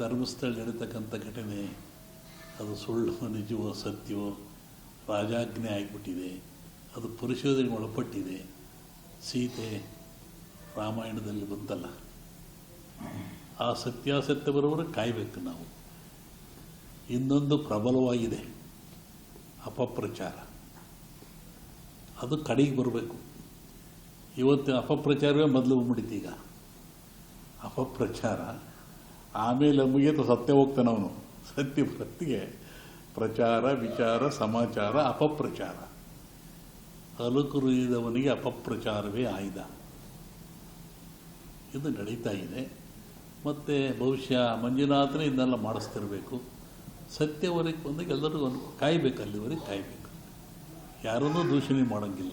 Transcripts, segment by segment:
ಧರ್ಮಸ್ಥಳ ನಡೀತಕ್ಕಂಥ ಘಟನೆ, ಅದು ಸುಳ್ಳು, ನಿಜವೋ ಸತ್ಯವೋ, ರಾಜಾಜ್ಞೆ ಆಗಿಬಿಟ್ಟಿದೆ. ಅದು ಪರಿಶೋಧನೆಗೆ ಒಳಪಟ್ಟಿದೆ. ಸೀತೆ ರಾಮಾಯಣದಲ್ಲಿ ಬಂತಲ್ಲ. ಆ ಸತ್ಯಾಸತ್ಯ ಬರೋವರೆ ಕಾಯಬೇಕು ನಾವು. ಇನ್ನೊಂದು ಪ್ರಬಲವಾಗಿದೆ ಅಪಪ್ರಚಾರ. ಅದು ಕಡೆಗೆ ಬರಬೇಕು. ಇವತ್ತಿನ ಅಪಪ್ರಚಾರವೇ ಮೊದಲು ಬಂದ್ಬಿಟ್ಟಿತ್ತು ಈಗ. ಅಪಪ್ರಚಾರ ಆಮೇಲೆ ಮುಗಿಯಿತು ಸತ್ಯ ಹೋಗ್ತಾನೆ ಅವನು. ಸತ್ಯ ಪ್ರತಿಗೆ ಪ್ರಚಾರ, ವಿಚಾರ, ಸಮಾಚಾರ, ಅಪಪ್ರಚಾರ. ಅಲುಕುರಿದವನಿಗೆ ಅಪಪ್ರಚಾರವೇ ಆಯ್ದ ಇದು ನಡೀತಾ ಇದೆ. ಮತ್ತು ಬಹುಶಃ ಮಂಜುನಾಥನೇ ಇದನ್ನೆಲ್ಲ ಮಾಡಿಸ್ತಿರಬೇಕು. ಸತ್ಯವರೆಗೆ ಬಂದಾಗ ಎಲ್ಲರಿಗೂ ಒಂದು ಕಾಯಬೇಕು, ಅಲ್ಲಿವರೆಗೆ ಕಾಯಬೇಕು. ಯಾರನ್ನೂ ದೂಷಣೆ ಮಾಡೋಂಗಿಲ್ಲ.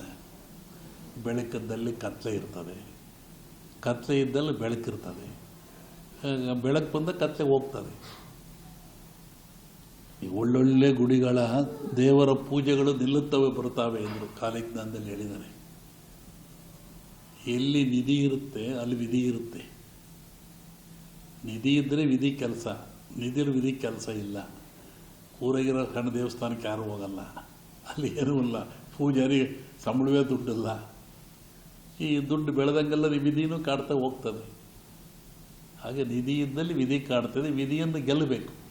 ಬೆಳಕದ್ದಲ್ಲಿ ಕತ್ಲೆ ಇರ್ತದೆ. ಕತ್ಲೆ ಇದ್ದಲ್ಲಿ ಬೆಳಕಿರ್ತದೆ. ಬೆಳಕು ಬಂದ ಕತ್ತೆ ಹೋಗ್ತದೆ. ಈ ಒಳ್ಳೊಳ್ಳೆ ಗುಡಿಗಳ ದೇವರ ಪೂಜೆಗಳು ನಿಲ್ಲುತ್ತವೆ ಬರುತ್ತವೆ ಎಂದರು ಕಾಲಜ್ಞಾನದಲ್ಲಿ ಹೇಳಿದ್ದಾರೆ. ಎಲ್ಲಿ ನಿಧಿ ಇರುತ್ತೆ, ಅಲ್ಲಿ ವಿಧಿ ಇರುತ್ತೆ. ನಿಧಿ ಇದ್ದರೆ ವಿಧಿ ಕೆಲಸ ನಿಧಿರು ವಿಧಿ ಕೆಲಸ ಇಲ್ಲ. ಊರಾಗಿರೋ ಕಣ್ಣು ದೇವಸ್ಥಾನಕ್ಕೆ ಯಾರು ಹೋಗಲ್ಲ. ಅಲ್ಲಿ ಏನೂ ಇಲ್ಲ. ಪೂಜಾರಿ ಸಂಬಳವೇ ದುಡ್ಡಿಲ್ಲ. ಈ ದುಡ್ಡು ಬೆಳೆದಂಗೆಲ್ಲ ವಿಧಿನೂ ಕಾಡ್ತಾ ಹೋಗ್ತದೆ. ಹಾಗೆ ನಿಧಿ ಇದ್ದಲ್ಲಿ ವಿಧಿ ಕಾಡ್ತದೆ ವಿಧಿಯನ್ನು ಗೆಲ್ಲಬೇಕು.